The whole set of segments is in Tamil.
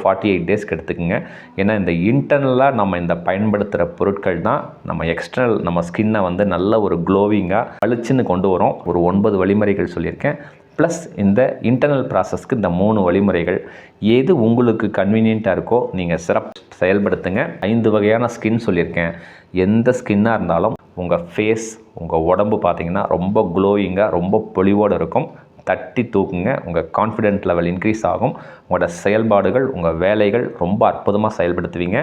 ஃபார்ட்டி எயிட் டேஸ்க்கு எடுத்துக்கோங்க ஏன்னா இந்த இன்டர்னலாக நம்ம இந்த பயன்படுத்துகிற பொருட்கள் தான் நம்ம எக்ஸ்டர்னல் நம்ம ஸ்கின்னை வந்து நல்ல ஒரு க்ளோவிங்காக பளிச்சுன்னு கொண்டு வரும். ஒரு ஒன்பது வழிமுறைகள் சொல்லியிருக்கேன். ப்ளஸ் இந்த இன்டர்னல் ப்ராசஸ்க்கு இந்த மூணு வழிமுறைகள். எது உங்களுக்கு கன்வீனியண்ட்டாக இருக்கோ நீங்கள் சிறப்பு செயல்படுத்துங்க. ஐந்து வகையான ஸ்கின் சொல்லியிருக்கேன். எந்த ஸ்கின்னாக இருந்தாலும் உங்கள் ஃபேஸ் உங்கள் உடம்பு பார்த்தீங்கன்னா ரொம்ப க்ளோயிங்காக ரொம்ப பொலிவோடு இருக்கும். தட்டி தூக்குங்க உங்கள் கான்ஃபிடென்ட் லெவல் இன்க்ரீஸ் ஆகும். உங்களோட செயல்பாடுகள் உங்கள் வேலைகள் ரொம்ப அற்புதமாக செயல்படுத்துவீங்க.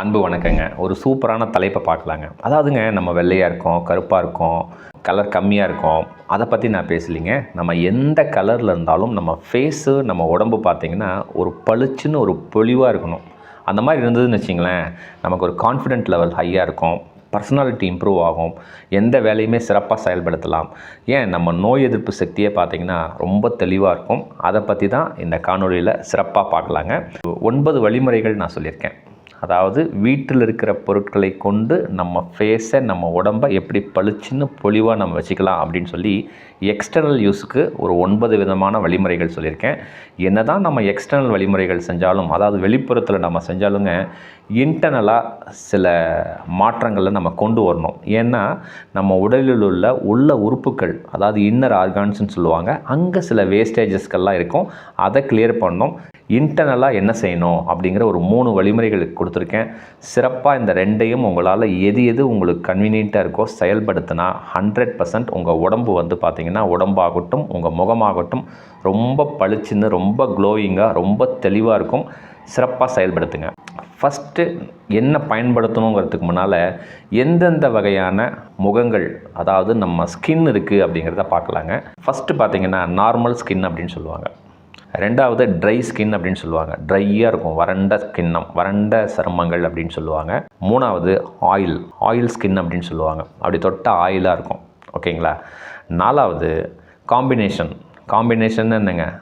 அன்பு வணக்கங்க. ஒரு சூப்பரான தலைப்பை பார்க்கலாங்க. அதாவதுங்க நம்ம வெள்ளையாக இருக்கோம் கருப்பாக இருக்கோம் கலர் கம்மியாக இருக்கும். அதை பற்றி நான் பேசலிங்க. நம்ம எந்த கலரில் இருந்தாலும் நம்ம ஃபேஸு நம்ம உடம்பு பார்த்திங்கன்னா ஒரு பளிச்சுன்னு ஒரு பொழிவாக இருக்கணும். அந்த மாதிரி இருந்ததுன்னு வச்சிங்களேன் நமக்கு ஒரு கான்ஃபிடென்ட் லெவல் ஹையாக இருக்கும். பர்சனாலிட்டி இம்ப்ரூவ் ஆகும். எந்த வேலையுமே சிறப்பாக செயல்படுத்தலாம். ஏன்? நம்ம நோய் எதிர்ப்பு சக்தியே பார்த்திங்கன்னா ரொம்ப தெளிவாக இருக்கும். அதை பற்றி தான் இந்த காணொலியில் சிறப்பாக பார்க்கலாங்க. ஒன்பது வழிமுறைகள் நான் சொல்லியிருக்கேன். அதாவது வீட்டில் இருக்கிற பொருட்களை கொண்டு நம்ம ஃபேஸை நம்ம உடம்பை எப்படி பளிச்சுன்னு பொலிவாக நம்ம வச்சுக்கலாம் அப்படின்னு சொல்லி எக்ஸ்டர்னல் யூஸுக்கு ஒரு ஒன்பது விதமான வழிமுறைகள் சொல்லியிருக்கேன். என்ன தான் நம்ம எக்ஸ்டர்னல் வழிமுறைகள் செஞ்சாலும் அதாவது வெளிப்புறத்தில் நம்ம செஞ்சாலுங்க இன்டர்னலாக சில மாற்றங்களை நம்ம கொண்டு வரணும். ஏன்னா நம்ம உடலில் உள்ள உள்ள உறுப்புகள் அதாவது இன்னர் ஆர்கான்ஸ்னு சொல்லுவாங்க அங்கே சில வேஸ்டேஜஸ்கள்லாம் இருக்கும். அதை கிளியர் பண்ணணும். இன்டர்னலாக என்ன செய்யணும் அப்படிங்கிற ஒரு மூணு வழிமுறைகள் கொடுத்துருக்கேன். சிறப்பாக இந்த ரெண்டையும் உங்களால் எது எது உங்களுக்கு கன்வீனியண்ட்டாக இருக்கோ செயல்படுத்தினா ஹண்ட்ரட் பர்சன்ட் உங்கள் உடம்பு வந்து பார்த்திங்கன்னா உடம்பாகட்டும் உங்கள் முகமாகட்டும் ரொம்ப பளிச்சுன்னு ரொம்ப க்ளோயிங்காக ரொம்ப தெளிவாக இருக்கும். சிறப்பாக செயல்படுத்துங்க. ஃபஸ்ட்டு என்ன பயன்படுத்தணுங்கிறதுக்கு முன்னால் எந்தெந்த வகையான முகங்கள் அதாவது நம்ம ஸ்கின் இருக்குது அப்படிங்கிறத பார்க்கலாங்க. ஃபஸ்ட்டு பார்த்திங்கன்னா நார்மல் ஸ்கின் அப்படின்னு சொல்லுவாங்க. ரெண்டாவது ட்ரை ஸ்கின் அப்படின்னு சொல்லுவாங்க. ட்ரையாக இருக்கும். வறண்ட ஸ்கின்னம் வறண்ட சருமங்கள் அப்படின்னு சொல்லுவாங்க. மூணாவது ஆயில் ஆயில் ஸ்கின் அப்படின்னு சொல்லுவாங்க. அப்படி தொட்ட ஆயிலாக இருக்கும். ஓகேங்களா நாலாவது காம்பினேஷன் காம்பினேஷன் என்னங்க?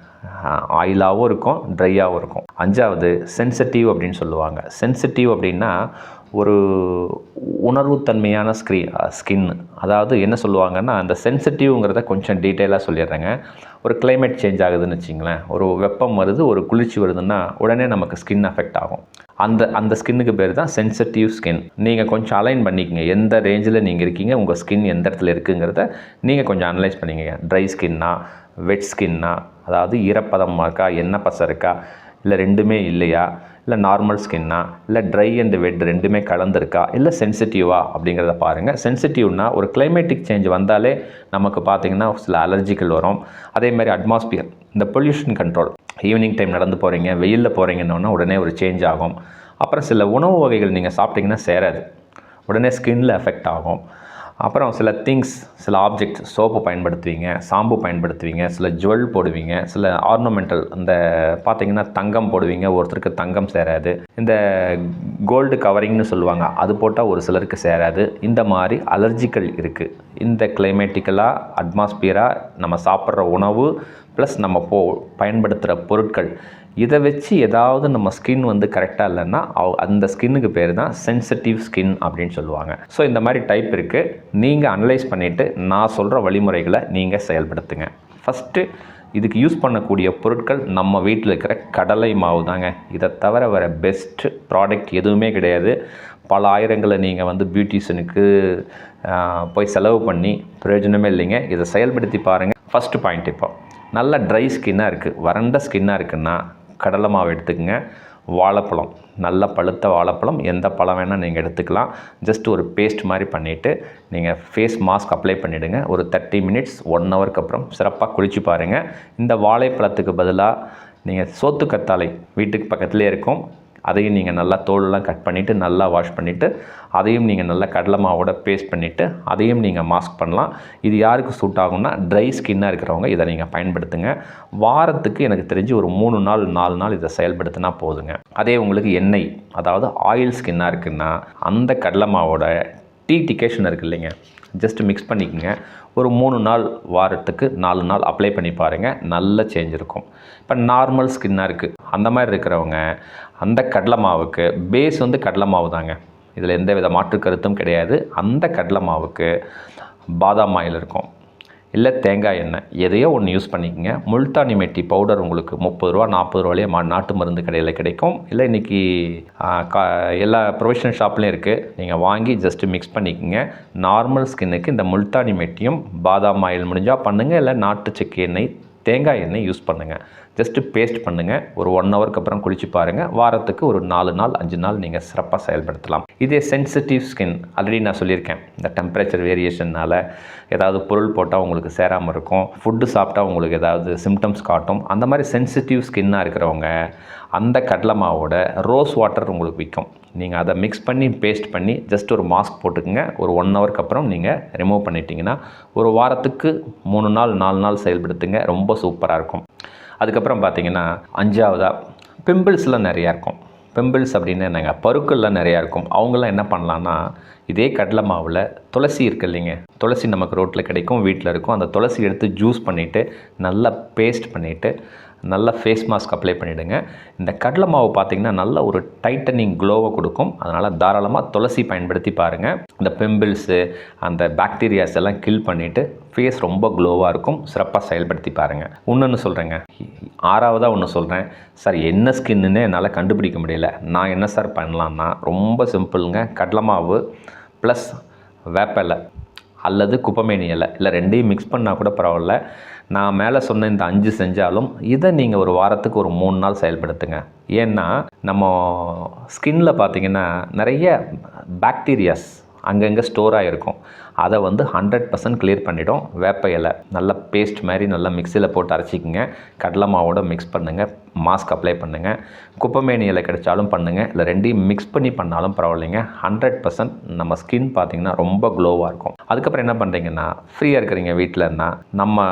ஆயிலாகவும் இருக்கும் ட்ரையாகவும் இருக்கும். அஞ்சாவது சென்சிட்டிவ் அப்படின்னு சொல்லுவாங்க. சென்சிட்டிவ் அப்படின்னா ஒரு உணர்வுத்தன்மையான ஸ்க்ரீ ஸ்கின் அதாவது என்ன சொல்லுவாங்கன்னா அந்த சென்சிட்டிவ்ங்கிறத கொஞ்சம் டீட்டெயிலாக சொல்லிடுறேங்க. ஒரு கிளைமேட் சேஞ்ச் ஆகுதுன்னு வச்சிங்களேன் ஒரு வெப்பம் வருது ஒரு குளிர்ச்சி வருதுன்னா உடனே நமக்கு ஸ்கின் அஃபெக்ட் ஆகும். அந்த அந்த ஸ்கின்னுக்கு பேர் தான் சென்சிட்டிவ் ஸ்கின் நீங்கள் கொஞ்சம் அலைன் பண்ணிக்கங்க. எந்த ரேஞ்சில் நீங்கள் இருக்கீங்க உங்கள் ஸ்கின் எந்த இடத்துல இருக்குங்கிறத நீங்கள் கொஞ்சம் அனலைஸ் பண்ணிக்கங்க. ட்ரை ஸ்கின்னா வெட் ஸ்கின்னா அதாவது ஈரப்பதமாக இருக்கா எண்ணெய் பசம் இருக்கா இல்லை ரெண்டுமே இல்லையா? இல்லை நார்மல் ஸ்கின்னா இல்லை ட்ரை அண்ட் வெட் ரெண்டுமே கலந்துருக்கா? இல்லை சென்சிட்டிவா அப்படிங்கிறத பாருங்கள் சென்சிட்டிவ்னா ஒரு கிளைமேட்டிக் சேஞ்ச் வந்தாலே நமக்கு பார்த்திங்கன்னா சில அலர்ஜிகள் வரும். அதே மாதிரி அட்மாஸ்பியர் இந்த பொல்யூஷன் கண்ட்ரோல் ஈவினிங் டைம் நடந்து போகிறீங்க வெயிலில் போகிறீங்கன்னா உடனே ஒரு சேஞ்ச் ஆகும். அப்புறம் சில உணவு வகைகள் நீங்கள் சாப்பிட்டிங்கன்னா சேராது. உடனே ஸ்கின்னில் எஃபெக்ட் ஆகும். அப்புறம் சில திங்ஸ் சில ஆப்ஜெக்ட் சோப்பு பயன்படுத்துவீங்க சாம்பு பயன்படுத்துவீங்க சில ஜுவல் போடுவீங்க சில ஆர்னமெண்டல் இந்த பார்த்தீங்கன்னா தங்கம் போடுவீங்க ஒருத்தருக்கு தங்கம் சேராது. இந்த கோல்டு கவரிங்னு சொல்லுவாங்க அது போட்டால் ஒரு சிலருக்கு சேராது. இந்த மாதிரி அலர்ஜிக்கல் இருக்குது இந்த கிளைமேட்டிக்கலாக அட்மாஸ்பியராக நம்ம சாப்பிட்ற உணவு ப்ளஸ் நம்ம போ பயன்படுத்துகிற பொருட்கள் இதை வச்சு ஏதாவது நம்ம ஸ்கின் வந்து கரெக்டாக இல்லைன்னா அந்த ஸ்கின்னுக்கு பேர் தான் சென்சிட்டிவ் ஸ்கின் அப்படின்னு சொல்லுவாங்க. ஸோ இந்த மாதிரி டைப் இருக்குது நீங்கள் அனலைஸ் பண்ணிவிட்டு நான் சொல்கிற வழிமுறைகளை நீங்கள் செயல்படுத்துங்க. ஃபஸ்ட்டு இதுக்கு யூஸ் பண்ணக்கூடிய பொருட்கள் நம்ம வீட்டில் இருக்கிற கடலை மாவு தாங்க. இதை தவிர வர பெஸ்ட்டு ப்ராடக்ட் எதுவுமே கிடையாது. பல ஆயிரங்களை நீங்கள் வந்து பியூட்டிஷனுக்கு போய் செலவு பண்ணி பிரயோஜனமே இல்லைங்க. இதை செயல்படுத்தி பாருங்கள் ஃபஸ்ட்டு பாயிண்ட் இப்போ. நல்ல ட்ரை ஸ்கின்னாக இருக்குது வறண்ட ஸ்கின்னாக இருக்குன்னா கடலை மாவு எடுத்துக்கோங்க. வாழைப்பழம் நல்ல பழுத்த வாழைப்பழம். எந்த பழம் வேணால் நீங்கள் எடுத்துக்கலாம். ஜஸ்ட் ஒரு பேஸ்ட் மாதிரி பண்ணிவிட்டு நீங்கள் ஃபேஸ் மாஸ்க் அப்ளை பண்ணிவிடுங்க ஒரு தேர்ட்டி மினிட்ஸ் ஒன் ஹவருக்கு அப்புறம் சிறப்பாக குளிச்சு பாருங்கள் இந்த வாழைப்பழத்துக்கு பதிலாக நீங்கள் சோத்து வீட்டுக்கு பக்கத்துலேயே இருக்கும். அதையும் நீங்கள் நல்லா தோலெல்லாம் கட் பண்ணிவிட்டு நல்லா வாஷ் பண்ணிவிட்டு அதையும் நீங்கள் நல்லா கடலை மாவோட பேஸ்ட் பண்ணிவிட்டு அதையும் நீங்கள் மாஸ்க் பண்ணலாம். இது யாருக்கு சூட் ஆகும்னா ட்ரை ஸ்கின்னாக இருக்கிறவங்க இதை நீங்கள் பயன்படுத்துங்க. வாரத்துக்கு எனக்கு தெரிஞ்சு ஒரு மூணு நாள் நாலு நாள் இதை செயல்படுத்தினா போதுங்க. அதே உங்களுக்கு எண்ணெய் அதாவது ஆயில் ஸ்கின்னாக இருக்குன்னா அந்த கடலை மாவோட டீ டிகேஷன் இருக்குது இல்லைங்க. ஜஸ்ட் மிக்ஸ் பண்ணிக்கோங்க. ஒரு மூணு நாள் வாரத்துக்கு நாலு நாள் அப்ளை பண்ணி பாருங்கள் நல்ல சேஞ்ச் இருக்கும். இப்போ நார்மல் ஸ்கின்னாக இருக்குது அந்த மாதிரி இருக்கிறவங்க அந்த கடலை மாவுக்கு பேஸ் வந்து கடலை மாவு தாங்க. இதில் எந்த வித மாற்று கருத்தும் கிடையாது. அந்த கடலை மாவுக்கு பாதாம் ஆயில் இருக்கும். இல்லை தேங்காய் எண்ணெய். எதையோ ஒன்று யூஸ் பண்ணிக்கோங்க. முல்தானி மெட்டி பவுடர் உங்களுக்கு முப்பது ரூபா நாற்பது ரூபாயிலே மா நாட்டு மருந்து கடையில் கிடைக்கும். இல்லை இன்றைக்கி கா எல்லா ப்ரொஃபஷனல் ஷாப்லேயும் இருக்குது நீங்கள் வாங்கி ஜஸ்ட்டு மிக்ஸ் பண்ணிக்கோங்க. நார்மல் ஸ்கின்னுக்கு இந்த முல்தானி மெட்டியும் பாதாம் ஆயில் முடிஞ்சால் பண்ணுங்கள் இல்லை நாட்டு செக்கு எண்ணெய் தேங்காய் எண்ணெய் யூஸ் பண்ணுங்கள் ஜஸ்ட்டு பேஸ்ட் பண்ணுங்கள் ஒரு ஒன் ஹவருக்கு அப்புறம் குளிச்சு பாருங்கள் வாரத்துக்கு ஒரு நாலு நாள் அஞ்சு நாள் நீங்கள் சிறப்பாக செயல்படுத்தலாம். இதே சென்சிட்டிவ் ஸ்கின் ஆல்ரெடி நான் சொல்லியிருக்கேன். இந்த டெம்பரேச்சர் வேரியேஷன்னால் ஏதாவது பொருள் போட்டால் உங்களுக்கு சேராமல் இருக்கும். ஃபுட்டு சாப்பிட்டா உங்களுக்கு ஏதாவது சிம்டம்ஸ் காட்டும். அந்த மாதிரி சென்சிட்டிவ் ஸ்கின்னாக இருக்கிறவங்க அந்த கடலை மாவோட ரோஸ் வாட்டர் உங்களுக்கு விற்கும் நீங்கள் அதை மிக்ஸ் பண்ணி பேஸ்ட் பண்ணி ஜஸ்ட் ஒரு மாஸ்க் போட்டுக்கோங்க. ஒரு ஒன் ஹவருக்கு அப்புறம் நீங்கள் ரிமூவ் பண்ணிட்டீங்கன்னா ஒரு வாரத்துக்கு மூணு நாள் நாலு நாள் செயல்படுத்துங்க. ரொம்ப சூப்பராக இருக்கும். அதுக்கப்புறம் பார்த்தீங்கன்னா அஞ்சாவதாக பிம்பிள்ஸ்லாம் நிறையா இருக்கும். பிம்பிள்ஸ் அப்படின்னு என்னங்க? பருக்கள்லாம் நிறையா இருக்கும். அவங்களாம் என்ன பண்ணலான்னா இதே கடலை மாவில் துளசி இருக்கு இல்லைங்க? துளசி நமக்கு ரோட்டில் கிடைக்கும் வீட்டில் இருக்கும். அந்த துளசி எடுத்து ஜூஸ் பண்ணிவிட்டு நல்லா பேஸ்ட் பண்ணிவிட்டு நல்லா ஃபேஸ் மாஸ்க் அப்ளை பண்ணிவிடுங்க இந்த கடலை மாவு பார்த்திங்கன்னா நல்ல ஒரு டைட்டனிங் க்ளோவை கொடுக்கும். அதனால் தாராளமாக துளசி பயன்படுத்தி பாருங்கள் இந்த பிம்பிள்ஸு அந்த பாக்டீரியாஸ் எல்லாம் கில் பண்ணிவிட்டு ஃபேஸ் ரொம்ப க்ளோவாக இருக்கும். சிறப்பாக செயல்படுத்தி பாருங்கள் இன்னொன்று சொல்கிறேங்க ஆறாவதாக ஒன்று சொல்கிறேன் சார் என்ன ஸ்கின்னு என்னால் கண்டுபிடிக்க முடியல. நான் என்ன சார் பண்ணலான்னா ரொம்ப சிம்பிளுங்க கடலை மாவு ப்ளஸ் வேப்பலை அல்லது குப்பமேனி இலை. இல்லை ரெண்டையும் மிக்ஸ் பண்ணால் கூட பரவாயில்ல. நான் மேலே சொன்ன இந்த அஞ்சு செஞ்சாலும் இதை நீங்கள் ஒரு வாரத்துக்கு ஒரு மூணு நாள் செயல்படுத்துங்க. ஏன்னா நம்ம ஸ்கின்னில் பார்த்தீங்கன்னா நிறைய பாக்டீரியாஸ் அங்கங்கே ஸ்டோர் ஆகிருக்கும் அதை வந்து ஹண்ட்ரட் பர்சன்ட் கிளியர் பண்ணிவிடும் வேப்ப இலை நல்லா பேஸ்ட் மாதிரி நல்லா மிக்சியில் போட்டு அரைச்சிக்கோங்க. கடலை மாவோட மிக்ஸ் பண்ணுங்கள் மாஸ்க் அப்ளை பண்ணுங்கள் குப்பமேனி இலை கிடைச்சாலும் பண்ணுங்கள் இல்லை ரெண்டையும் மிக்ஸ் பண்ணி பண்ணாலும் பரவாயில்லைங்க. ஹண்ட்ரட் பர்சன்ட் நம்ம ஸ்கின் பார்த்திங்கன்னா ரொம்ப க்ளோவாக இருக்கும். அதுக்கப்புறம் என்ன பண்ணுறீங்கன்னா ஃப்ரீயாக இருக்கிறீங்க வீட்டில் இருந்தால் நம்ம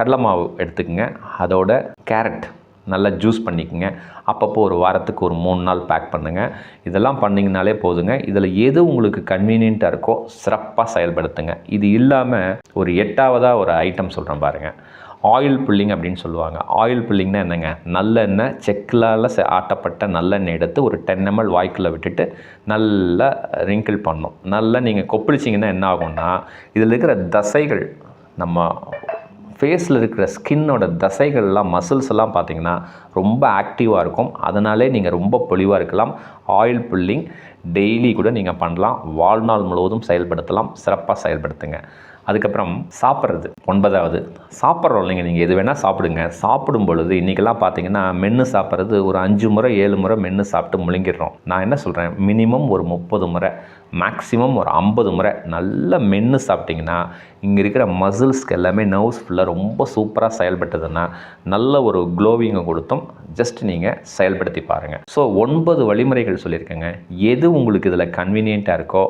கடலை மாவு எடுத்துக்கங்க. அதோட கேரட் நல்லா ஜூஸ் பண்ணிக்கங்க. அப்பப்போ ஒரு வாரத்துக்கு ஒரு மூணு நாள் பேக் பண்ணுங்கள் இதெல்லாம் பண்ணிங்கனாலே போதுங்க. இதில் எது உங்களுக்கு கன்வீனியண்ட்டாக இருக்கோ சிறப்பாக செயல்படுத்துங்க. இது இல்லாமல் ஒரு எட்டாவதாக ஒரு ஐட்டம் சொல்கிறேன் பாருங்கள் ஆயில் புல்லிங் அப்படின்னு சொல்லுவாங்க. ஆயில் புல்லிங்னா என்னங்க? நல்லெண்ணெய் செக்கிலால் ஆட்டப்பட்ட நல்லெண்ணெய் எடுத்து ஒரு டென் எம்எல் வாய்க்குள்ளே விட்டுட்டு நல்லா ரிங்கிள் பண்ணும் நல்லா நீங்கள் கொப்பளிச்சிங்கன்னா என்ன ஆகும்னா இதில் இருக்கிற தசைகள் நம்ம ஃபேஸில் இருக்கிற ஸ்கின்னோட தசைகள்லாம் மசில்ஸ் எல்லாம் பார்த்தீங்கன்னா ரொம்ப ஆக்டிவாக இருக்கும். அதனாலே நீங்கள் ரொம்ப பொலிவாக இருக்கலாம். ஆயில் புல்லிங் டெய்லி கூட நீங்கள் பண்ணலாம். வாழ்நாள் முழுவதும் செயல்படுத்தலாம். சிறப்பாக செயல்படுத்துங்க. அதுக்கப்புறம் சாப்பிட்றது. ஒன்பதாவது சாப்பிட்றோம். இல்லைங்க நீங்கள் எது வேணால் சாப்பிடுங்க. சாப்பிடும் பொழுது இன்றைக்கெல்லாம் பார்த்தீங்கன்னா மென்று சாப்பிட்றது ஒரு அஞ்சு முறை ஏழு முறை மென்று சாப்பிட்டு முழுங்கிடுறோம். நான் என்ன சொல்கிறேன் மினிமம் ஒரு முப்பது முறை. மேக்ஸிமம் ஒரு ஐம்பது முறை நல்லா மென்று சாப்பிட்டிங்கன்னா இங்கே இருக்கிற மசில்ஸ்க்கு எல்லாமே நர்வ்ஸ் ஃபுல்லாக ரொம்ப சூப்பராக செயல்பட்டதுன்னா நல்ல ஒரு க்ளோவிங்கை கொடுத்தும். ஜஸ்ட் நீங்கள் செயல்படுத்தி பாருங்கள் ஸோ ஒன்பது வழிமுறைகள் சொல்லியிருக்கேங்க. எது உங்களுக்கு இதில் கன்வீனியண்ட்டாக இருக்கோ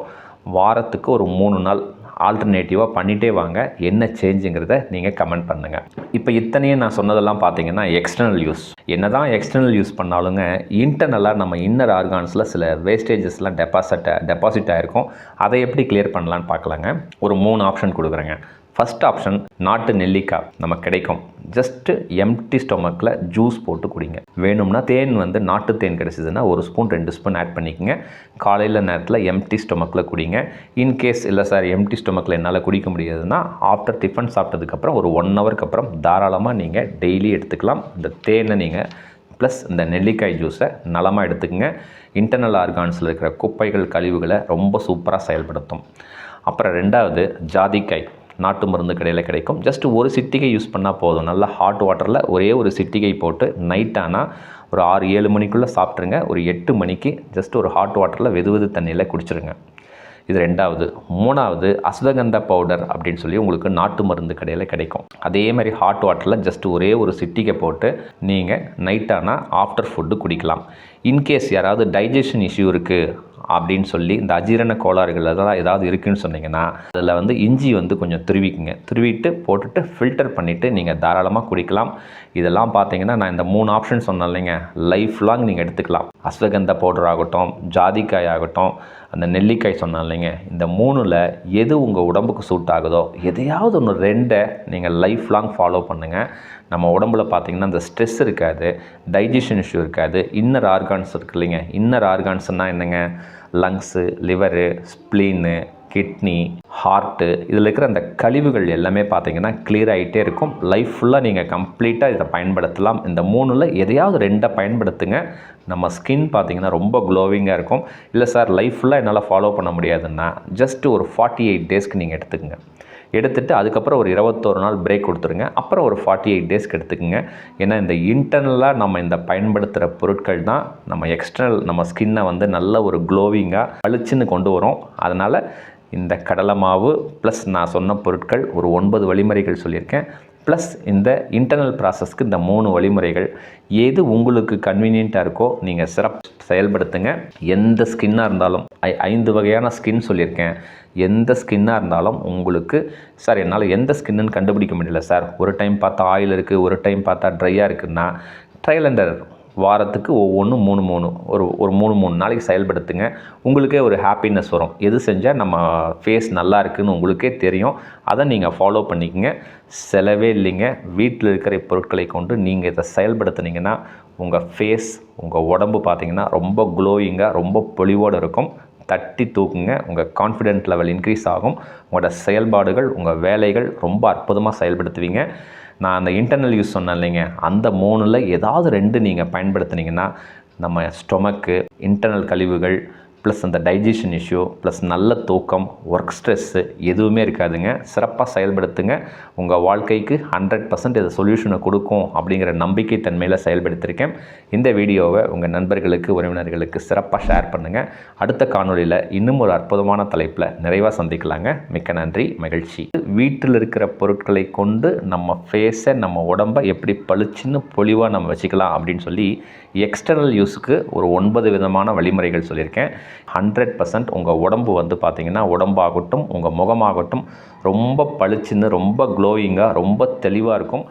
வாரத்துக்கு ஒரு மூணு நாள் ஆல்டர்னேட்டிவாக பண்ணிகிட்டே வாங்க. என்ன சேஞ்சுங்கிறத நீங்கள் கமெண்ட் பண்ணுங்கள் இப்போ இத்தனையும் நான் சொன்னதெல்லாம் பார்த்தீங்கன்னா எக்ஸ்டர்னல் யூஸ் என்ன தான் எக்ஸ்டர்னல் யூஸ் பண்ணாலுங்க இன்டர்னலாக நம்ம இன்னர் ஆர்கான்ஸில் சில வேஸ்டேஜஸ்லாம் டெபாசிட் டெபாசிட் ஆகிருக்கும் அதை எப்படி கிளியர் பண்ணலான்னு பார்க்கலாங்க ஒரு மூணு ஆப்ஷன் கொடுக்குறேங்க. ஃபஸ்ட் ஆப்ஷன் நாட்டு நெல்லிக்காய் நமக்கு கிடைக்கும். ஜஸ்ட்டு எம்டி ஸ்டொமக்கில் ஜூஸ் போட்டு குடிங்க. வேணும்னா தேன் வந்து நாட்டு தேன் கிடைச்சதுன்னா ஒரு ஸ்பூன் ரெண்டு ஸ்பூன் ஆட் பண்ணிக்கோங்க. காலையில் நேரத்தில் எம்டி ஸ்டொமக்கில் குடிங்க. இன்கேஸ் இல்லை சார் எம்டி ஸ்டொமக்கில் என்னால் குடிக்க முடியாதுன்னா ஆஃப்டர் டிஃபன் சாப்பிட்டதுக்கப்புறம் ஒரு ஒன் ஹவருக்கு அப்புறம் தாராளமாக நீங்கள் டெய்லி எடுத்துக்கலாம். இந்த தேனை நீங்கள் ப்ளஸ் இந்த நெல்லிக்காய் ஜூஸை நலமாக எடுத்துக்கங்க. இன்டர்னல் ஆர்கான்ஸில் இருக்கிற குப்பைகள் கழிவுகளை ரொம்ப சூப்பராக செயல்படுத்தும். அப்புறம் ரெண்டாவது ஜாதிக்காய். நாட்டு மருந்து கடையில் கிடைக்கும். ஜஸ்ட் ஒரு சிட்டிகை யூஸ் பண்ணால் போதும். நல்லா ஹாட் வாட்டரில் ஒரே ஒரு சிட்டிகை போட்டு நைட் ஆனால் ஒரு ஆறு ஏழு மணிக்குள்ளே சாப்பிட்ருங்க ஒரு எட்டு மணிக்கு ஜஸ்ட் ஒரு ஹாட் வாட்டரில் வெது வெது தண்ணியில் குடிச்சிருங்க. இது ரெண்டாவது. மூணாவது அஸ்வகந்தா பவுடர் அப்படின்னு சொல்லி உங்களுக்கு நாட்டு மருந்து கடையில் கிடைக்கும். அதே மாதிரி ஹாட் வாட்டரில் ஜஸ்ட் ஒரே ஒரு சிட்டிக்கை போட்டு நீங்கள் நைட்டானால் ஆஃப்டர் ஃபுட்டு குடிக்கலாம். இன்கேஸ் யாராவது டைஜஷன் இஷ்யூ இருக்குது அப்படின்னு சொல்லி இந்த அஜீரண கோளாறுகள் அதெல்லாம் ஏதாவது இருக்குன்னு சொன்னீங்கன்னா அதில் வந்து இஞ்சி வந்து கொஞ்சம் துருவிக்குங்க. துருவிட்டு போட்டுட்டு ஃபில்டர் பண்ணிவிட்டு நீங்கள் தாராளமாக குடிக்கலாம். இதெல்லாம் பார்த்தீங்கன்னா நான் இந்த மூணு ஆப்ஷன் சொன்னேன் இல்லைங்க. லைஃப் லாங் நீங்கள் எடுத்துக்கலாம். அஸ்வகந்த பவுடர் ஆகட்டும் ஜாதிக்காய் ஆகட்டும் அந்த நெல்லிக்காய் சொன்னேன் இல்லைங்க இந்த மூணில் எது உங்கள் உடம்புக்கு சூட் ஆகுதோ எதையாவது ஒன்று ரெண்டை நீங்கள் லைஃப் லாங் ஃபாலோ பண்ணுங்கள் நம்ம உடம்புல பார்த்தீங்கன்னா அந்த ஸ்ட்ரெஸ் இருக்காது டைஜஷன் இஷ்யூ இருக்காது இன்னர் ஆர்கான்ஸ் இருக்கு இல்லைங்க இன்னர் ஆர்கான்ஸ்னால் என்னங்க? Lungs liver spleen kidney heart இதில் இருக்கிற அந்த கழிவுகள் எல்லாமே பார்த்தீங்கன்னா கிளியர் ஆகிட்டே இருக்கும். லைஃப் ஃபுல்லாக நீங்கள் கம்ப்ளீட்டாக இதை பயன்படுத்தலாம். இந்த மூணில் எதையாவது ரெண்டை பயன்படுத்துங்க. நம்ம ஸ்கின் பார்த்தீங்கன்னா ரொம்ப க்ளோவிங்காக இருக்கும். இல்லை சார் லைஃப் ஃபுல்லாக என்னால் ஃபாலோ பண்ண முடியாதுன்னா ஜஸ்ட் ஒரு ஃபார்ட்டி எயிட் டேஸ்க்கு நீங்கள் எடுத்துக்கங்க. எடுத்துகிட்டு அதுக்கப்புறம் ஒரு இருபத்தோரு நாள் பிரேக் கொடுத்துருங்க. அப்புறம் ஒரு ஃபார்ட்டி எயிட் டேஸ்க்கு எடுத்துக்கோங்க. ஏன்னா இந்த இன்டர்னலாக நம்ம இந்த பயன்படுத்துகிற பொருட்கள் தான் நம்ம எக்ஸ்டர்னல் நம்ம ஸ்கின்னை வந்து நல்ல ஒரு க்ளோவிங்காக பளிச்சுன்னு கொண்டு வரும். அதனால் இந்த கடலை மாவு ப்ளஸ் நான் சொன்ன பொருட்கள் ஒரு ஒன்பது வழிமுறைகள் சொல்லியிருக்கேன். ப்ளஸ் இந்த இன்டர்னல் ப்ராசஸ்க்கு இந்த மூணு வழிமுறைகள். எது உங்களுக்கு கன்வீனியண்ட்டாக இருக்கோ நீங்கள் சிறப்பு செயல்படுத்துங்க. எந்த ஸ்கின்னாக இருந்தாலும் ஐ ஐந்து வகையான ஸ்கின் சொல்லியிருக்கேன். எந்த ஸ்கின்னாக இருந்தாலும் உங்களுக்கு சார் என்னால் எந்த ஸ்கின்னுன்னு கண்டுபிடிக்க முடியல சார் ஒரு டைம் பார்த்தா ஆயில் இருக்குது ஒரு டைம் பார்த்தா ட்ரையாக இருக்குன்னா ட்ரையல் அண்ட் வாரத்துக்கு ஒவ்வொன்றும் மூணு மூணு ஒரு ஒரு மூணு மூணு நாளைக்கு செயல்படுத்துங்க. உங்களுக்கே ஒரு ஹாப்பினஸ் வரும். எது செஞ்சால் நம்ம ஃபேஸ் நல்லா இருக்குன்னு உங்களுக்கே தெரியும். அதை நீங்கள் ஃபாலோ பண்ணிக்கங்க. செலவே இல்லைங்க. வீட்டில் இருக்கிற பொருட்களை கொண்டு நீங்கள் இதை செயல்படுத்துனீங்கன்னா உங்கள் ஃபேஸ் உங்கள் உடம்பு பார்த்தீங்கன்னா ரொம்ப க்ளோயிங்காக ரொம்ப பொலிவோடு இருக்கும். தட்டி தூக்குங்க. உங்கள் கான்ஃபிடென்ட் லெவல் இன்க்ரீஸ் ஆகும். உங்களோட செயல்பாடுகள் உங்கள் வேலைகள் ரொம்ப அற்புதமாக செயல்படுத்துவீங்க. நான் அந்த இன்டர்னல் யூஸ் சொன்னேன் இல்லைங்க. அந்த மூணில் ஏதாவது ரெண்டு நீங்கள் பயன்படுத்துனீங்கன்னா நம்ம ஸ்டொமக்கு இன்டர்னல் கழிவுகள் ப்ளஸ் அந்த டைஜஷன் இஷ்யூ ப்ளஸ் நல்ல தூக்கம் ஒர்க் ஸ்ட்ரெஸ்ஸு எதுவுமே இருக்காதுங்க. சிறப்பாக செயல்படுத்துங்க. உங்கள் வாழ்க்கைக்கு ஹண்ட்ரட் பர்சன்ட் இது சொல்யூஷனை கொடுக்கும் அப்படிங்கிற நம்பிக்கை தன்மையில் செயல்படுத்தியிருக்கேன் இந்த வீடியோவை உங்கள் நண்பர்களுக்கு உறவினர்களுக்கு சிறப்பாக ஷேர் பண்ணுங்கள் அடுத்த காணொளியில் இன்னும் ஒரு அற்புதமான தலைப்பில் நிறைவாக சந்திக்கலாங்க. மிக்க நன்றி மகிழ்ச்சி. வீட்டில் இருக்கிற பொருட்களை கொண்டு நம்ம ஃபேஸை நம்ம உடம்பை எப்படி பளிச்சுன்னு பொலிவாக நம்ம வச்சுக்கலாம் அப்படின்னு சொல்லி எக்ஸ்டர்னல் யூஸுக்கு ஒரு ஒன்பது விதமான வழிமுறைகள் சொல்லியிருக்கேன். ஹண்ட்ரட் பர்சன்ட் உங்கள் உடம்பு வந்து பார்த்திங்கன்னா உடம்பாகட்டும் உங்கள் முகமாகட்டும் ரொம்ப பளிச்சுன்னு ரொம்ப க்ளோயிங்காக ரொம்ப தெளிவாக இருக்கும்.